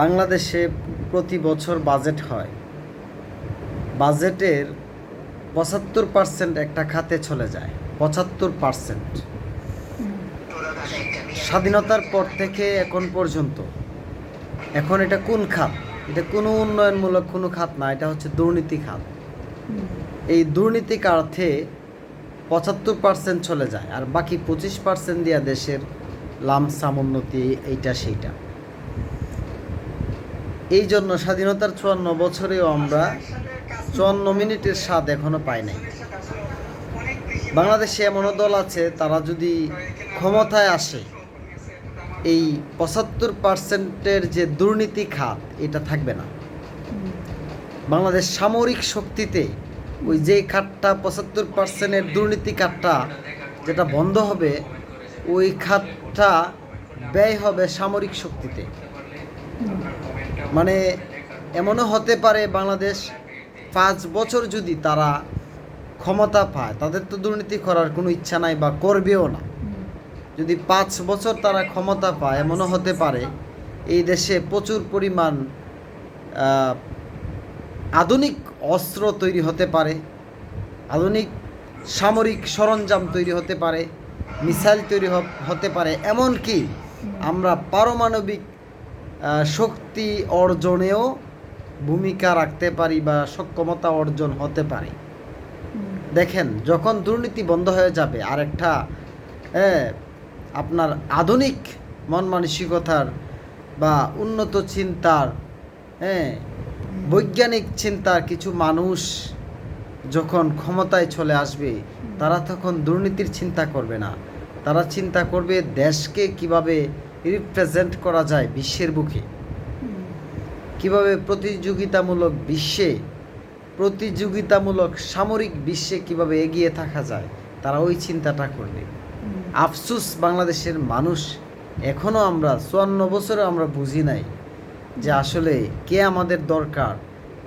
বাংলাদেশে প্রতি বছর বাজেট হয়। বাজেটের পঁচাত্তর পার্সেন্ট একটা খাতে চলে যায়। পঁচাত্তর পার্সেন্ট স্বাধীনতার পর থেকে এখন পর্যন্ত। এখন এটা কোন খাত? এটা কোনো উন্নয়নমূলক কোনো খাত না, এটা হচ্ছে দুর্নীতি খাত। এই দুর্নীতি অর্থে পঁচাত্তর পার্সেন্ট চলে যায়, আর বাকি পঁচিশ পার্সেন্ট দিয়া দেশের লামসাম উন্নতি এইটা সেইটা। এই জন্য স্বাধীনতার চুয়ান্ন বছরেও আমরা চুয়ান্ন মিনিটের স্বাদ এখনও পাই নাই। বাংলাদেশে এমনও দল আছে, তারা যদি ক্ষমতায় আসে, এই পঁচাত্তর পার্সেন্টের যে দুর্নীতি খাত, এটা থাকবে না। বাংলাদেশ সামরিক শক্তিতে ওই যে খাতটা, পঁচাত্তর পার্সেন্টের দুর্নীতি খাতটা যেটা বন্ধ হবে, ওই খাতটা ব্যয় হবে সামরিক শক্তিতে। মানে এমনও হতে পারে বাংলাদেশ পাঁচ বছর যদি তারা ক্ষমতা পায়, তাদের তো দুর্নীতি করার কোনো ইচ্ছা নাই বা করবেও না। যদি পাঁচ বছর তারা ক্ষমতা পায়, এমনও হতে পারে এই দেশে প্রচুর পরিমাণ আধুনিক অস্ত্র তৈরি হতে পারে, আধুনিক সামরিক সরঞ্জাম তৈরি হতে পারে, মিসাইল তৈরি হতে পারে, এমনকি আমরা পারমাণবিক শক্তি অর্জনেও ভূমিকা রাখতে পারি বা সক্ষমতা অর্জন হতে পারে। দেখেন যখন দুর্নীতি বন্ধ হয়ে যাবে আর একটা হ্যাঁ, আপনার আধুনিক মন মানসিকতার বা উন্নত চিন্তার হ্যাঁ বৈজ্ঞানিক চিন্তার কিছু মানুষ যখন ক্ষমতায় চলে আসবে তারা তখন দুর্নীতির চিন্তা করবে না। তারা চিন্তা করবে দেশকে কীভাবে রিপ্রেজেন্ট করা যায় বিশ্বের বুকে। কীভাবে প্রতিযোগিতামূলক বিশ্বে, প্রতিযোগিতামূলক সামরিক বিশ্বে কীভাবে এগিয়ে থাকা যায়, তারা ওই চিন্তাটা করবে আফসুস বাংলাদেশের মানুষ এখনও আমরা চুয়ান্ন বছরে আমরা বুঝি নাই যে আসলে কে আমাদের দরকার,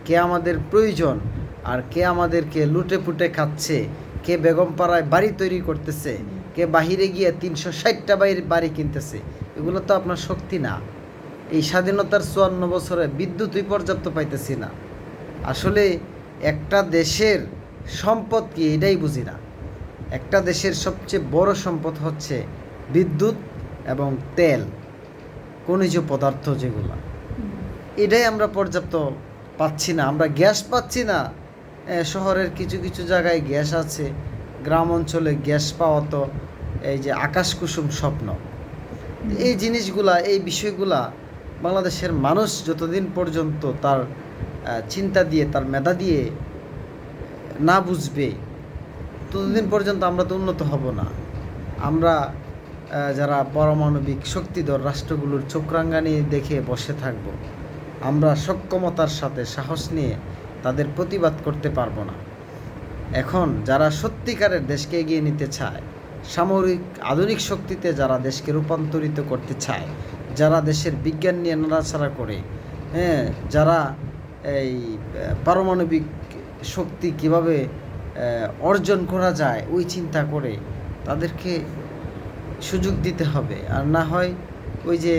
কে আমাদের প্রয়োজন, আর কে আমাদেরকে লুটে পুটে খাচ্ছে, কে বেগমপাড়ায় বাড়ি তৈরি করতেছে, কে বাহিরে গিয়ে তিনশো ষাটটা বাড়ির বাড়ি কিনতেছে। এগুলো তো আপনার শক্তি না। এই স্বাধীনতার চুয়ান্ন বছরে বিদ্যুৎই পর্যাপ্ত পাইতেছি না। আসলে একটা দেশের সম্পদ কি এটাই বুঝি না। একটা দেশের সবচেয়ে বড় সম্পদ হচ্ছে বিদ্যুৎ এবং তেল, খনিজ পদার্থ যেগুলো। এটাই আমরা পর্যাপ্ত পাচ্ছি না। আমরা গ্যাস পাচ্ছি না। শহরের কিছু কিছু জায়গায় গ্যাস আছে। গ্রাম অঞ্চলে গ্যাস পাওয়া তো এই যে আকাশ কুসুম স্বপ্ন। এই জিনিসগুলা, এই বিষয়গুলা বাংলাদেশের মানুষ যতদিন পর্যন্ত তার চিন্তা দিয়ে, তার মেধা দিয়ে না বুঝবে, ততদিন পর্যন্ত আমরা তো উন্নত হব না। আমরা যারা পারমাণবিক শক্তিধর রাষ্ট্রগুলোর চোখরাঙ্গানি দেখে বসে থাকব, আমরা সক্ষমতার সাথে সাহস নিয়ে তাদের প্রতিবাদ করতে পারব না। এখন যারা সত্যিকারের দেশকে এগিয়ে নিতে চায় সামরিক আধুনিক শক্তিতে যারা দেশকে রূপান্তরিত করতে চায়, যারা দেশের বিজ্ঞান নিয়ে নাড়াছাড়া করে হ্যাঁ যারা এই পারমাণবিক শক্তি কীভাবে অর্জন করা যায়, ওই চিন্তা করে তাদেরকে সুযোগ দিতে হবে। আর না হয় ওই যে